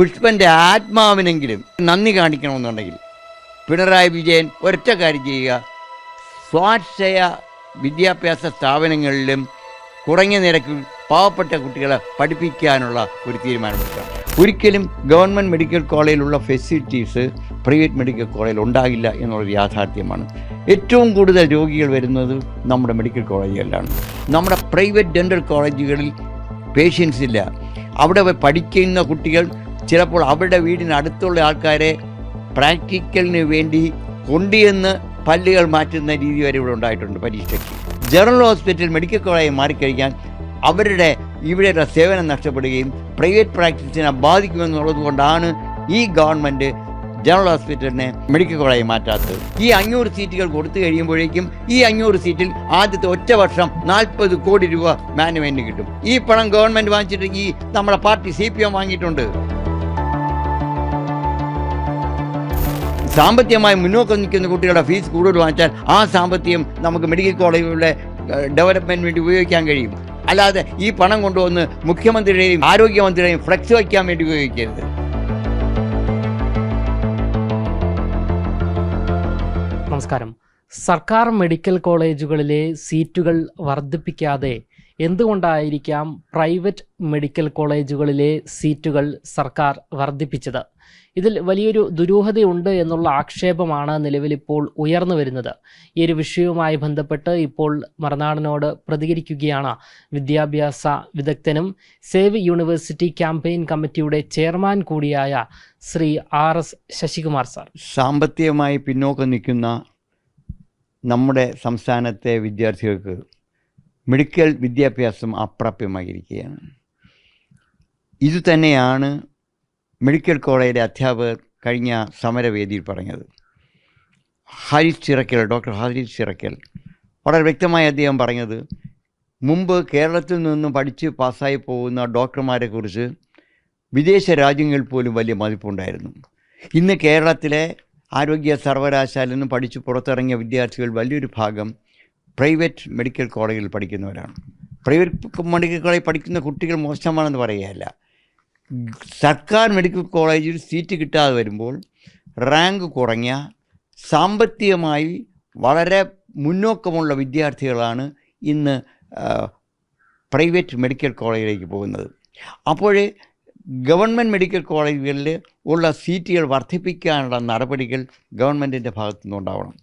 പുഷ്പന്റെ ആത്മാവിനെങ്കിലും നന്ദി കാണിക്കണമെന്നുണ്ടെങ്കിൽ പിണറായി വിജയൻ ഒരൊറ്റ കാര്യം ചെയ്യുക. സ്വാശ്രയ വിദ്യാഭ്യാസ സ്ഥാപനങ്ങളിലും കുറഞ്ഞ നിരക്കിൽ പാവപ്പെട്ട കുട്ടികളെ പഠിപ്പിക്കാനുള്ള ഒരു തീരുമാനമെടുക്കാം. ഒരിക്കലും ഗവൺമെന്റ് മെഡിക്കൽ കോളേജിലുള്ള ഫെസിലിറ്റീസ് പ്രൈവറ്റ് മെഡിക്കൽ കോളേജിൽ ഉണ്ടാകില്ല എന്നുള്ളൊരു യാഥാർത്ഥ്യമാണ്. ഏറ്റവും കൂടുതൽ രോഗികൾ വരുന്നത് നമ്മുടെ മെഡിക്കൽ കോളേജുകളിലാണ്. നമ്മുടെ പ്രൈവറ്റ് ഡെന്റൽ കോളേജുകളിൽ പേഷ്യൻസ് ഇല്ല. അവിടെ പഠിക്കുന്ന കുട്ടികൾ ചിലപ്പോൾ അവരുടെ വീടിന് അടുത്തുള്ള ആൾക്കാരെ പ്രാക്ടിക്കലിന് വേണ്ടി കൊണ്ടുവന്ന് പല്ലുകൾ മാറ്റുന്ന രീതി വരെ ഇവിടെ ഉണ്ടായിട്ടുണ്ട് പരീക്ഷയ്ക്ക്. ജനറൽ ഹോസ്പിറ്റൽ മെഡിക്കൽ കോളേജ് മാറിക്കഴിഞ്ഞാൽ അവരുടെ ഇവിടെയുള്ള സേവനം നഷ്ടപ്പെടുകയും പ്രൈവറ്റ് പ്രാക്ടീസിനെ ബാധിക്കുമെന്നുള്ളത് കൊണ്ടാണ് ഈ ഗവൺമെന്റ് ജനറൽ ഹോസ്പിറ്റലിനെ മെഡിക്കൽ കോളേജ് മാറ്റാത്തത്. ഈ അഞ്ഞൂറ് സീറ്റുകൾ കൊടുത്തു കഴിയുമ്പോഴേക്കും ഈ അഞ്ഞൂറ് സീറ്റിൽ ആദ്യത്തെ ഒറ്റ വർഷം നാൽപ്പത് കോടി രൂപ മാനുവലിന് കിട്ടും. ഈ പണം ഗവൺമെന്റ് വാങ്ങിച്ചിട്ട് ഈ നമ്മുടെ പാർട്ടി സി പി എം വാങ്ങിയിട്ടുണ്ട്. സാമ്പത്തികമായി മുന്നോക്കം നിൽക്കുന്ന കുട്ടികളുടെ ഫീസ് കൂടുതൽ വാങ്ങിച്ചാൽ ആ സാമ്പത്തികം നമുക്ക് മെഡിക്കൽ കോളേജുകളുടെ ഡെവലപ്മെന്റ് വേണ്ടി ഉപയോഗിക്കാൻ കഴിയും. അല്ലാതെ ഈ പണം കൊണ്ടുവന്ന് മുഖ്യമന്ത്രിയുടെയും ആരോഗ്യമന്ത്രിയുടെയും ഫ്ലെക്സ് വയ്ക്കാൻ വേണ്ടി ഉപയോഗിക്കരുത്. നമസ്കാരം. സർക്കാർ മെഡിക്കൽ കോളേജുകളിലെ സീറ്റുകൾ വർദ്ധിപ്പിക്കാതെ എന്തുകൊണ്ടായിരിക്കാം പ്രൈവറ്റ് മെഡിക്കൽ കോളേജുകളിലെ സീറ്റുകൾ സർക്കാർ വർദ്ധിപ്പിച്ചത്? ഇതിൽ വലിയൊരു ദുരൂഹതയുണ്ട് എന്നുള്ള ആക്ഷേപമാണ് നിലവിലിപ്പോൾ ഉയർന്നു വരുന്നത്. ഈ ഒരു വിഷയവുമായി ബന്ധപ്പെട്ട് ഇപ്പോൾ മറുനാടനോട് പ്രതികരിക്കുകയാണ് വിദ്യാഭ്യാസ വിദഗ്ധനും സേവ് യൂണിവേഴ്സിറ്റി ക്യാമ്പയിൻ കമ്മിറ്റിയുടെ ചെയർമാൻ കൂടിയായ Shri R S Sasikumar sir. സാമ്പത്തികമായി പിന്നോക്കം നിൽക്കുന്ന നമ്മുടെ സംസ്ഥാനത്തെ വിദ്യാർത്ഥികൾക്ക് മെഡിക്കൽ വിദ്യാഭ്യാസം അപ്രാപ്യമായിരിക്കുകയാണ്. ഇതുതന്നെയാണ് മെഡിക്കൽ കോളേജിലെ അധ്യാപകർ കഴിഞ്ഞ സമരവേദിയിൽ പറഞ്ഞത്. ഹാരിസ് ചിറക്കൽ ഡോക്ടർ ഹാരിസ് ചിറക്കൽ. വളരെ വ്യക്തമായി അദ്ദേഹം പറഞ്ഞത് മുമ്പ് കേരളത്തിൽ നിന്നും പഠിച്ച് പാസ്സായി പോകുന്ന ഡോക്ടർമാരെ കുറിച്ച് വിദേശ രാജ്യങ്ങളിൽ പോലും വലിയ മതിപ്പുണ്ടായിരുന്നു. ഇന്ന് കേരളത്തിലെ ആരോഗ്യ സർവകലാശാലയിൽ നിന്ന് പഠിച്ച് പുറത്തിറങ്ങിയ വിദ്യാർത്ഥികൾ വലിയൊരു ഭാഗം പ്രൈവറ്റ് മെഡിക്കൽ കോളേജിൽ പഠിക്കുന്നവരാണ്. പ്രൈവറ്റ് മെഡിക്കൽ കോളേജിൽ പഠിക്കുന്ന കുട്ടികൾ മോശമാണെന്ന് പറയുകയല്ല. സർക്കാർ മെഡിക്കൽ കോളേജിൽ സീറ്റ് കിട്ടാതെ വരുമ്പോൾ റാങ്ക് കുറഞ്ഞ സാമ്പത്തികമായി വളരെ മുന്നോക്കമുള്ള വിദ്യാർത്ഥികളാണ് ഇന്ന് പ്രൈവറ്റ് മെഡിക്കൽ കോളേജിലേക്ക് പോകുന്നത്. അപ്പോൾ ഗവൺമെന്റ് മെഡിക്കൽ കോളേജുകളിൽ ഉള്ള സീറ്റുകൾ വർദ്ധിപ്പിക്കാനുള്ള നടപടികൾ ഗവൺമെന്റിന്റെ ഭാഗത്തു നിന്നുണ്ടാവണം.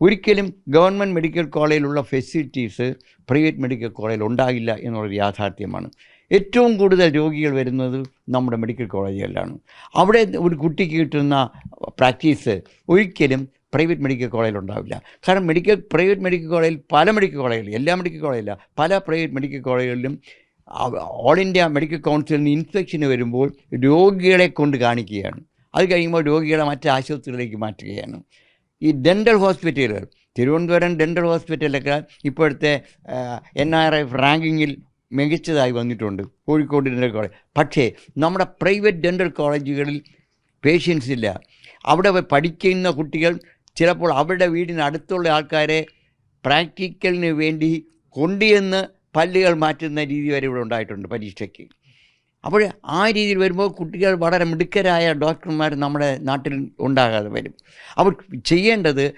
ഒരിക്കലും ഗവൺമെന്റ് മെഡിക്കൽ കോളേജിലുള്ള ഫെസിലിറ്റീസ് പ്രൈവറ്റ് മെഡിക്കൽ കോളേജിൽ ഉണ്ടാകില്ല എന്നുള്ളൊരു യാഥാർത്ഥ്യമാണ്. ഏറ്റവും കൂടുതൽ രോഗികൾ വരുന്നത് നമ്മുടെ മെഡിക്കൽ കോളേജുകളിലാണ്. അവിടെ ഒരു കുട്ടിക്ക് കിട്ടുന്ന പ്രാക്ടീസ് ഒരിക്കലും പ്രൈവറ്റ് മെഡിക്കൽ കോളേജിൽ ഉണ്ടാവില്ല. കാരണം മെഡിക്കൽ പ്രൈവറ്റ് മെഡിക്കൽ കോളേജിൽ പല മെഡിക്കൽ കോളേജിലും എല്ലാ മെഡിക്കൽ കോളേജില്ല പല പ്രൈവറ്റ് മെഡിക്കൽ കോളേജുകളിലും ഓൾ ഇന്ത്യ മെഡിക്കൽ കൗൺസിലിൽ നിന്ന് ഇൻസ്പെക്ഷന് വരുമ്പോൾ രോഗികളെ കൊണ്ട് കാണിക്കുകയാണ്. അത് കഴിയുമ്പോൾ രോഗികളെ മറ്റ് ആശുപത്രികളിലേക്ക് മാറ്റുകയാണ്. ഈ ഡെന്റൽ ഹോസ്പിറ്റലുകൾ തിരുവനന്തപുരം ഡെന്റൽ ഹോസ്പിറ്റലൊക്കെ ഇപ്പോഴത്തെ എൻ ആർ എഫ് റാങ്കിങ്ങിൽ മികച്ചതായി വന്നിട്ടുണ്ട്. കോഴിക്കോട് ഡെന്റൽ കോളേജ് പക്ഷേ നമ്മുടെ പ്രൈവറ്റ് ഡെന്റൽ കോളേജുകളിൽ പേഷ്യൻസ് ഇല്ല. അവിടെ പഠിക്കുന്ന കുട്ടികൾ ചിലപ്പോൾ അവരുടെ വീടിന് അടുത്തുള്ള ആൾക്കാരെ പ്രാക്ടിക്കലിന് വേണ്ടി കൊണ്ടുവന്ന് പല്ലുകൾ മാറ്റുന്ന രീതി വരെ ഇവിടെ ഉണ്ടായിട്ടുണ്ട് പരീക്ഷയ്ക്ക്. അപ്പോൾ ആ രീതിയിൽ വരുമ്പോൾ കുട്ടികൾ വളരെ മിടുക്കരായ ഡോക്ടർമാർ നമ്മുടെ നാട്ടിൽ ഉണ്ടാകാതെ വരും. അവർ ചെയ്യേണ്ടത്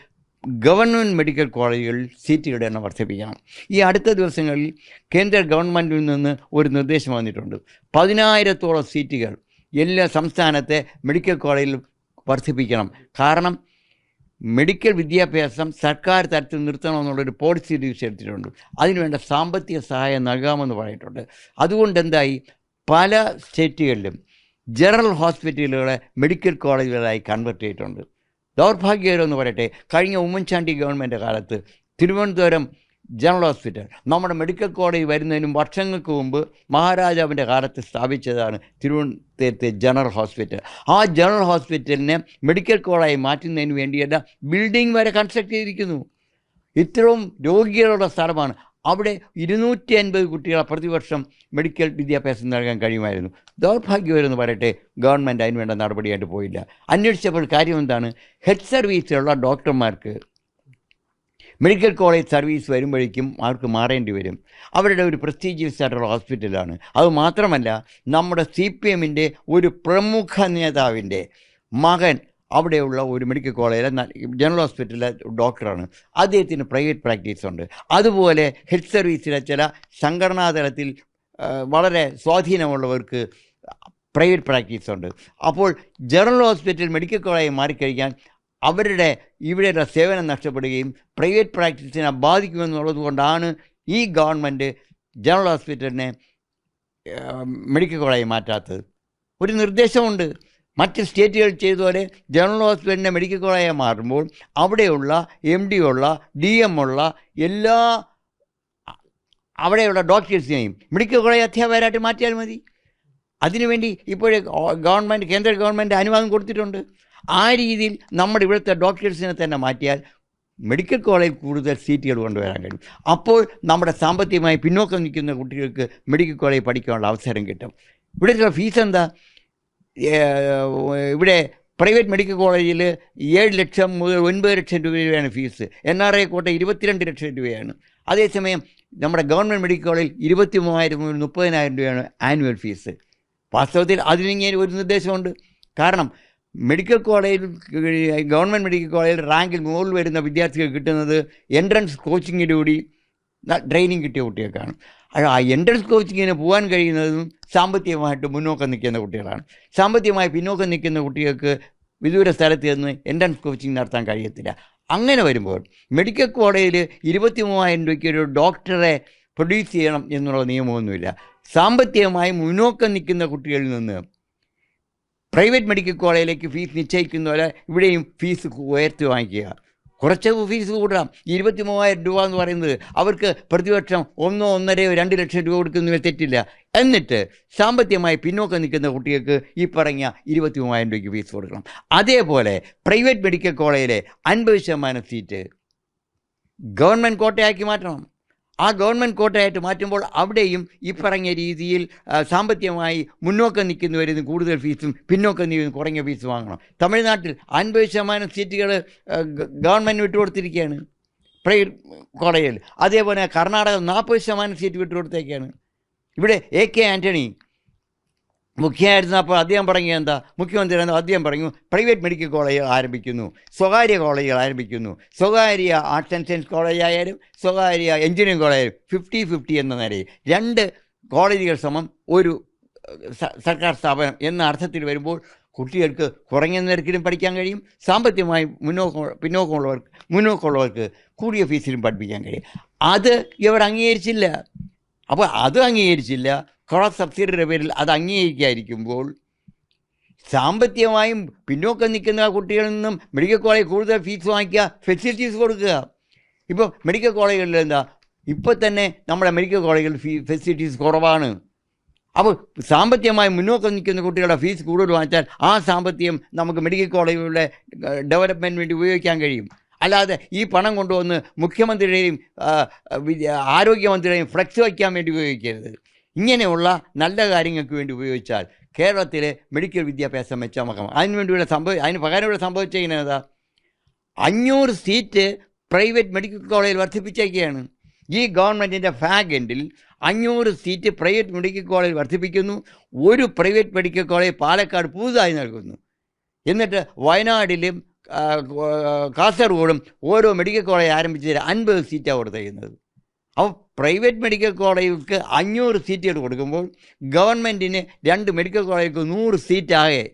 ഗവൺമെന്റ് മെഡിക്കൽ കോളേജുകളിൽ സീറ്റുകളുടെ എണ്ണം വർദ്ധിപ്പിക്കണം ഈ അടുത്ത ദിവസങ്ങളിൽ കേന്ദ്ര ഗവൺമെന്റിൽ നിന്ന് ഒരു നിർദ്ദേശം വന്നിട്ടുണ്ട്. പതിനായിരത്തോളം സീറ്റുകൾ എല്ലാ സംസ്ഥാനത്തെ മെഡിക്കൽ കോളേജിൽ വർദ്ധിപ്പിക്കണം. കാരണം മെഡിക്കൽ വിദ്യാഭ്യാസം സർക്കാർ തരത്തിൽ നിർത്തണമെന്നുള്ളൊരു പോളിസി എടുത്തിട്ടുണ്ട്. അതിനുവേണ്ട സാമ്പത്തിക സഹായം നൽകാമെന്ന് പറഞ്ഞിട്ടുണ്ട്. അതുകൊണ്ട് എന്തായി? പല സ്റ്റേറ്റുകളിലും ജനറൽ ഹോസ്പിറ്റലുകളെ മെഡിക്കൽ കോളേജുകളായി കൺവെർട്ട് ചെയ്തിട്ടുണ്ട്. ദൗർഭാഗ്യകരം എന്ന് പറയട്ടെ കഴിഞ്ഞ ഉമ്മൻചാണ്ടി ഗവൺമെന്റ് കാലത്ത് തിരുവനന്തപുരം ജനറൽ ഹോസ്പിറ്റൽ നമ്മുടെ മെഡിക്കൽ കോളേജ് വരുന്നതിനും വർഷങ്ങൾക്ക് മുമ്പ് മഹാരാജാവിന്റെ കാലത്ത് സ്ഥാപിച്ചതാണ് തിരുവനന്തപുരത്തെ ജനറൽ ഹോസ്പിറ്റൽ. ആ ജനറൽ ഹോസ്പിറ്റലിനെ മെഡിക്കൽ കോളേജായി മാറ്റുന്നതിന് വേണ്ടിയല്ല ബിൽഡിംഗ് വരെ കൺസ്ട്രക്ട് ചെയ്തിരിക്കുന്നു. ഇത്രയും രോഗികളുടെ സ്ഥലമാണ്. അവിടെ ഇരുന്നൂറ്റി അൻപത് കുട്ടികളെ പ്രതിവർഷം മെഡിക്കൽ വിദ്യാഭ്യാസം നൽകാൻ കഴിയുമായിരുന്നു. ദൗർഭാഗ്യവരെന്ന് പറയട്ടെ ഗവൺമെന്റ് അതിന് വേണ്ട നടപടിയായിട്ട് പോയില്ല. അന്വേഷിച്ചപ്പോൾ കാര്യം എന്താണ്? ഹെൽത്ത് സർവീസിലുള്ള ഡോക്ടർമാർക്ക് മെഡിക്കൽ കോളേജ് സർവീസ് വരുമ്പോഴേക്കും അവർക്ക് മാറേണ്ടി വരും. അവരുടെ ഒരു പ്രസ്റ്റീജിയസ് ആയിട്ടുള്ള ഹോസ്പിറ്റലാണ് അത് മാത്രമല്ല നമ്മുടെ സി പി എമ്മിന്റെ ഒരു പ്രമുഖ നേതാവിന്റെ മകൻ അവിടെയുള്ള ഒരു മെഡിക്കൽ കോളേജിലെ ന- ജനറൽ ഹോസ്പിറ്റലിലെ ഡോക്ടറാണ് അദ്ദേഹത്തിന് പ്രൈവറ്റ് പ്രാക്ടീസ് ഉണ്ട്. അതുപോലെ ഹെൽത്ത് സർവീസിലെ ചില സംഘടനാ തലത്തിൽ വളരെ സ്വാധീനമുള്ളവർക്ക് പ്രൈവറ്റ് പ്രാക്ടീസ് ഉണ്ട്. അപ്പോൾ ജനറൽ ഹോസ്പിറ്റൽ മെഡിക്കൽ കോളേജ് മാറിക്കഴിഞ്ഞാൽ അവരുടെ ഇവിടെയുള്ള സേവനം നഷ്ടപ്പെടുകയും പ്രൈവറ്റ് പ്രാക്ടീസിനെ ബാധിക്കുമെന്നുള്ളത് കൊണ്ടാണ് ഈ ഗവൺമെന്റ് ജനറൽ ഹോസ്പിറ്റലിനെ മെഡിക്കൽ കോളേജ് മാറ്റാത്തത്. ഒരു നിർദ്ദേശമുണ്ട്. മറ്റ് സ്റ്റേറ്റുകൾ ചെയ്തപോലെ ജനറൽ ഹോസ്പിറ്റലിന്റെ മെഡിക്കൽ കോളേജ് മാറുമ്പോൾ അവിടെയുള്ള എം ഡി ഉള്ള ഡി എം ഉള്ള എല്ലാ അവിടെയുള്ള ഡോക്ടേഴ്സിനെയും മെഡിക്കൽ കോളേജ് അധ്യാപകരായിട്ട് മാറ്റിയാൽ മതി. അതിനുവേണ്ടി ഇപ്പോഴേ ഗവൺമെന്റ് കേന്ദ്ര ഗവൺമെന്റ് അനുവാദം കൊടുത്തിട്ടുണ്ട്. ആ രീതിയിൽ നമ്മുടെ ഇവിടുത്തെ ഡോക്ടേഴ്സിനെ തന്നെ മാറ്റിയാൽ മെഡിക്കൽ കോളേജിൽ കൂടുതൽ സീറ്റുകൾ കൊണ്ടുവരാൻ കഴിയും. അപ്പോൾ നമ്മുടെ സാമ്പത്തികമായി പിന്നോക്കം നിൽക്കുന്ന കുട്ടികൾക്ക് മെഡിക്കൽ കോളേജ് പഠിക്കാനുള്ള അവസരം കിട്ടും. ഇവിടുത്തെ ഫീസ് എന്താ? ഇവിടെ പ്രൈവറ്റ് മെഡിക്കൽ കോളേജിൽ ഏഴ് ലക്ഷം മുതൽ ഒൻപത് ലക്ഷം രൂപ രൂപയാണ് ഫീസ്. എൻ ആർ ഐ കോട്ട ഇരുപത്തിരണ്ട് ലക്ഷം രൂപയാണ്. അതേസമയം നമ്മുടെ ഗവൺമെന്റ് മെഡിക്കൽ കോളേജിൽ ഇരുപത്തി മൂവായിരം മുതൽ മുപ്പതിനായിരം രൂപയാണ് ആനുവൽ ഫീസ്. വാസ്തവത്തിൽ അതിനിങ്ങനെ ഒരു നിർദ്ദേശമുണ്ട്. കാരണം മെഡിക്കൽ കോളേജിൽ ഗവൺമെന്റ് മെഡിക്കൽ കോളേജിൽ റാങ്കിൽ മുകളിൽ വരുന്ന വിദ്യാർത്ഥികൾ കിട്ടുന്നത് എൻട്രൻസ് കോച്ചിങ്ങിലൂടെ ട്രെയിനിങ് കിട്ടിയ കുട്ടികൾക്കാണ്. ആ എൻട്രൻസ് കോച്ചിങ്ങിന് പോകാൻ കഴിയുന്നതും സാമ്പത്തികമായിട്ട് മുന്നോക്കം നിൽക്കുന്ന കുട്ടികളാണ്. സാമ്പത്തികമായി പിന്നോക്കം നിൽക്കുന്ന കുട്ടികൾക്ക് വിദൂര സ്ഥലത്ത് നിന്ന് എൻട്രൻസ് കോച്ചിങ് നടത്താൻ കഴിയത്തില്ല. അങ്ങനെ വരുമ്പോൾ മെഡിക്കൽ കോളേജിൽ ഇരുപത്തി മൂവായിരം രൂപയ്ക്ക് ഒരു ഡോക്ടറെ പ്രൊഡ്യൂസ് ചെയ്യണം എന്നുള്ള നിയമമൊന്നുമില്ല. സാമ്പത്തികമായി മുന്നോക്കം നിൽക്കുന്ന കുട്ടികളിൽ നിന്ന് പ്രൈവറ്റ് മെഡിക്കൽ കോളേജിലേക്ക് ഫീസ് നിശ്ചയിക്കുന്നവരെ ഇവിടെയും ഫീസ് ഉയർത്തി വാങ്ങിക്കുക. കുറച്ച് ഫീസ് കൂടാം ഇരുപത്തി മൂവായിരം രൂപ എന്ന് പറയുന്നത് അവർക്ക് പ്രതിവർഷം ഒന്നോ ഒന്നരയോ രണ്ട് ലക്ഷം രൂപ കൊടുക്കുന്നതിൽ തെറ്റില്ല. എന്നിട്ട് സാമ്പത്തികമായി പിന്നോക്കം നിൽക്കുന്ന കുട്ടികൾക്ക് ഈ പറഞ്ഞ ഇരുപത്തി മൂവായിരം രൂപയ്ക്ക് ഫീസ് കൊടുക്കണം. അതേപോലെ പ്രൈവറ്റ് മെഡിക്കൽ കോളേജിലെ അൻപത് ശതമാനം സീറ്റ് ഗവൺമെന്റ് കോട്ടയാക്കി മാറ്റണം. ആ ഗവൺമെന്റ് കോട്ടയായിട്ട് മാറ്റുമ്പോൾ അവിടെയും ഈ പറഞ്ഞ രീതിയിൽ സാമ്പത്തികമായി മുന്നോക്കം നിൽക്കുന്നവരിൽ കൂടുതൽ ഫീസും പിന്നോക്കം നിൽക്കുന്ന കുറഞ്ഞ ഫീസ് വാങ്ങണം. തമിഴ്നാട്ടിൽ അൻപത് ശതമാനം സീറ്റുകൾ ഗവൺമെന്റ് വിട്ടുകൊടുത്തിരിക്കുകയാണ്. പ്രൈവറ്റ് കോളേജിൽ. അതേപോലെ കർണാടക നാൽപ്പത് ശതമാനം സീറ്റ് വിട്ടുകൊടുത്തേക്കാണ്. ഇവിടെ എ കെ ആന്റണി മുഖ്യമായിരുന്നപ്പോൾ അദ്ദേഹം പറഞ്ഞു എന്താ? മുഖ്യമന്ത്രി അദ്ദേഹം പറഞ്ഞു പ്രൈവറ്റ് മെഡിക്കൽ കോളേജുകൾ ആരംഭിക്കുന്നു സ്വകാര്യ കോളേജുകൾ ആരംഭിക്കുന്നു. സ്വകാര്യ ആർട്സ് ആൻഡ് സയൻസ് കോളേജ് ആയാലും സ്വകാര്യ എഞ്ചിനീയറിംഗ് കോളേജ് ഫിഫ്റ്റി ഫിഫ്റ്റി എന്ന നിലയിൽ രണ്ട് കോളേജുകൾ സമം ഒരു സർക്കാർ സ്ഥാപനം എന്ന അർത്ഥത്തിൽ വരുമ്പോൾ കുട്ടികൾക്ക് കുറഞ്ഞ നിരക്കിലും പഠിക്കാൻ കഴിയും സാമ്പത്തികമായി മുന്നോക്കം പിന്നോക്കമുള്ളവർക്ക് മുന്നോക്കമുള്ളവർക്ക് കൂടിയ ഫീസിലും പഠിപ്പിക്കാൻ കഴിയും. അത് ഇവർ അംഗീകരിച്ചില്ല. അപ്പോൾ അത് അംഗീകരിച്ചില്ല. ക്രോസ് സബ്സിഡിയുടെ പേരിൽ അത് അംഗീകരിക്കാതിരിക്കുമ്പോൾ സാമ്പത്തികമായും പിന്നോക്കം നിൽക്കുന്ന കുട്ടികളിൽ നിന്നും മെഡിക്കൽ കോളേജ് കൂടുതൽ ഫീസ് വാങ്ങിക്കുക ഫെസിലിറ്റീസ് കൊടുക്കുക. ഇപ്പോൾ മെഡിക്കൽ കോളേജുകളിൽ എന്താ? ഇപ്പോൾ തന്നെ നമ്മുടെ മെഡിക്കൽ കോളേജുകളിൽ ഫീ ഫെസിലിറ്റീസ് കുറവാണ്. അപ്പോൾ സാമ്പത്തികമായി മുന്നോക്കം നിൽക്കുന്ന കുട്ടികളുടെ ഫീസ് കൂടുതൽ വാങ്ങിച്ചാൽ ആ സാമ്പത്തികം നമുക്ക് മെഡിക്കൽ കോളേജുകളുടെ ഡെവലപ്മെന്റിന് വേണ്ടി ഉപയോഗിക്കാൻ കഴിയും. അല്ലാതെ ഈ പണം കൊണ്ടുവന്ന് മുഖ്യമന്ത്രിയുടെയും ആരോഗ്യമന്ത്രിയുടെയും ഫ്ലെക്സ് വയ്ക്കാൻ വേണ്ടി ഉപയോഗിക്കരുത്. ഇങ്ങനെയുള്ള നല്ല കാര്യങ്ങൾക്ക് വേണ്ടി ഉപയോഗിച്ചാൽ കേരളത്തിലെ മെഡിക്കൽ വിദ്യാഭ്യാസം മെച്ചമാക്കാം അതിന് വേണ്ടി ഇവിടെ സംഭവം അതിന് പകരം ഇവിടെ സംഭവിച്ചിരിക്കുന്നത് അഞ്ഞൂറ് സീറ്റ് പ്രൈവറ്റ് മെഡിക്കൽ കോളേജിൽ വർദ്ധിപ്പിച്ചേക്കുകയാണ് ഈ ഗവൺമെന്റിന്റെ ഫാഗ് എൻഡിൽ അഞ്ഞൂറ് സീറ്റ് പ്രൈവറ്റ് മെഡിക്കൽ കോളേജ് വർദ്ധിപ്പിക്കുന്നു. ഒരു പ്രൈവറ്റ് മെഡിക്കൽ കോളേജ് പാലക്കാട് പുതുതായി നൽകുന്നു. എന്നിട്ട് വയനാടിലും കാസർഗോഡും ഓരോ മെഡിക്കൽ കോളേജ് ആരംഭിച്ചതിൽ അൻപത് സീറ്റാണ് കൊടുത്തേക്കുന്നത്. അപ്പോൾ പ്രൈവറ്റ് മെഡിക്കൽ കോളേജുകൾക്ക് അഞ്ഞൂറ് സീറ്റുകൾ കൊടുക്കുമ്പോൾ ഗവൺമെന്റിന് രണ്ട് മെഡിക്കൽ കോളേജുകൾക്ക് നൂറ് സീറ്റാകെ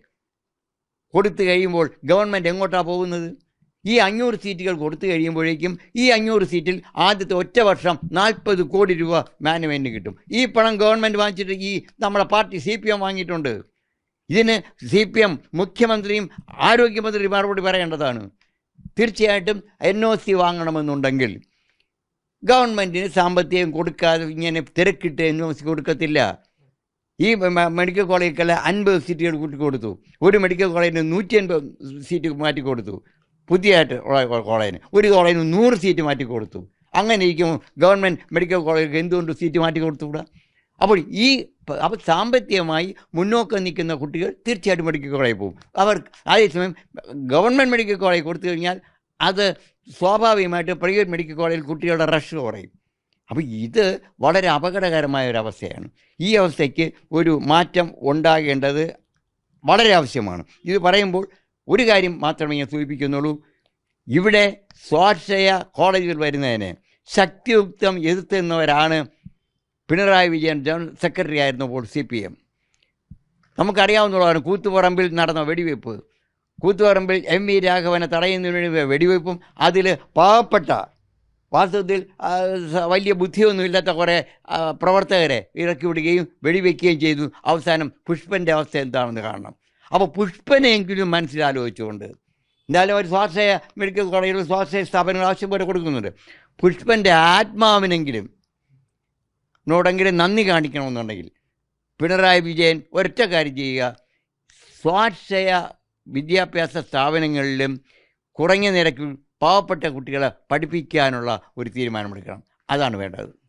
കൊടുത്തു കഴിയുമ്പോൾ ഗവൺമെന്റ് എങ്ങോട്ടാണ് പോകുന്നത്? ഈ അഞ്ഞൂറ് സീറ്റുകൾ കൊടുത്തു കഴിയുമ്പോഴേക്കും ഈ അഞ്ഞൂറ് സീറ്റിൽ ആദ്യത്തെ ഒറ്റ വർഷം നാൽപ്പത് കോടി രൂപ മാനേജ്മെന്റിന് കിട്ടും. ഈ പണം ഗവൺമെന്റ് വാങ്ങിച്ചിട്ട് ഈ നമ്മുടെ പാർട്ടി സി പി എം വാങ്ങിയിട്ടുണ്ട്. ഇതിന് സി പി എം മുഖ്യമന്ത്രിയും ആരോഗ്യമന്ത്രിയും മറുപടി പറയേണ്ടതാണ്. തീർച്ചയായിട്ടും എൻ ഒ സി വാങ്ങണമെന്നുണ്ടെങ്കിൽ ഗവൺമെന്റിന് സാമ്പത്തികം കൊടുക്കാതെ ഇങ്ങനെ തിരക്കിട്ട് യൂണിവേഴ്സിറ്റി കൊടുക്കത്തില്ല. ഈ മെഡിക്കൽ കോളേജിൽ അൻപത് സീറ്റുകൾ കൂട്ടി കൊടുത്തു. ഒരു മെഡിക്കൽ കോളേജിന് നൂറ്റി അൻപത് സീറ്റ് മാറ്റി കൊടുത്തു. പുതിയതായിട്ട് കോളേജിന് ഒരു കോളേജിന് നൂറ് സീറ്റ് മാറ്റി കൊടുത്തു. അങ്ങനെ ഇരിക്കും ഗവൺമെന്റ് മെഡിക്കൽ കോളേജിൽ എന്തുകൊണ്ട് സീറ്റ് മാറ്റി കൊടുത്തുകൂടാ? അപ്പോൾ ഈ അപ്പം അപ്പോൾ സാമ്പത്തികമായി മുന്നോക്കം നിൽക്കുന്ന കുട്ടികൾ തീർച്ചയായിട്ടും മെഡിക്കൽ കോളേജിൽ പോകും. അവർ അതേസമയം ഗവൺമെന്റ് മെഡിക്കൽ കോളേജ് കൊടുത്തു കഴിഞ്ഞാൽ അത് സ്വാഭാവികമായിട്ട് പ്രൈവറ്റ് മെഡിക്കൽ കോളേജിൽ കുട്ടികളുടെ റഷ് കുറയും. അപ്പോൾ ഇത് വളരെ അപകടകരമായ ഒരു അവസ്ഥയാണ്. ഈ അവസ്ഥയ്ക്ക് ഒരു മാറ്റം ഉണ്ടാകേണ്ടത് വളരെ ആവശ്യമാണ്. ഇത് പറയുമ്പോൾ ഒരു കാര്യം മാത്രമേ ഞാൻ സൂചിപ്പിക്കുന്നുള്ളൂ. ഇവിടെ സ്വാശ്രയ കോളേജുകൾ വരുന്നതിന് ശക്തിയുക്തം എതിർത്തുന്നവരാണ് പിണറായി വിജയൻ ജനറൽ സെക്രട്ടറി ആയിരുന്നപ്പോൾ സി പി എം. നമുക്കറിയാവുന്നതാണ് കൂത്തുപറമ്പിൽ നടന്ന വെടിവെപ്പ്. കൂത്തുപറമ്പിൽ എം വി രാഘവനെ തടയുന്നതിന് വെടിവെപ്പും അതിൽ പാവപ്പെട്ട വാസ്തവത്തിൽ വലിയ ബുദ്ധിയൊന്നുമില്ലാത്ത കുറേ പ്രവർത്തകരെ ഇറക്കി വിടുകയും വെടിവെക്കുകയും ചെയ്തു. അവസാനം പുഷ്പന്റെ അവസ്ഥ എന്താണെന്ന് കാണണം. അപ്പോൾ പുഷ്പനെങ്കിലും മനസ്സിലാലോചിച്ചുകൊണ്ട് എന്തായാലും ഒരു സ്വാശ്രയ മെഡിക്കൽ കോളേജിൽ സ്വാശ്രയ സ്ഥാപനങ്ങൾ ആവശ്യം പോലെ കൊടുക്കുന്നുണ്ട്. പുഷ്പന്റെ ആത്മാവിനെങ്കിലും നോടെങ്കിലും നന്ദി കാണിക്കണമെന്നുണ്ടെങ്കിൽ പിണറായി വിജയൻ ഒരൊറ്റ കാര്യം ചെയ്യുക. സ്വാശ്രയ വിദ്യാഭ്യാസ സ്ഥാപനങ്ങളിലും കുറഞ്ഞ നിരക്കിൽ പാവപ്പെട്ട കുട്ടികളെ പഠിപ്പിക്കാനുള്ള ഒരു തീരുമാനമെടുക്കണം. അതാണ് വേണ്ടത്.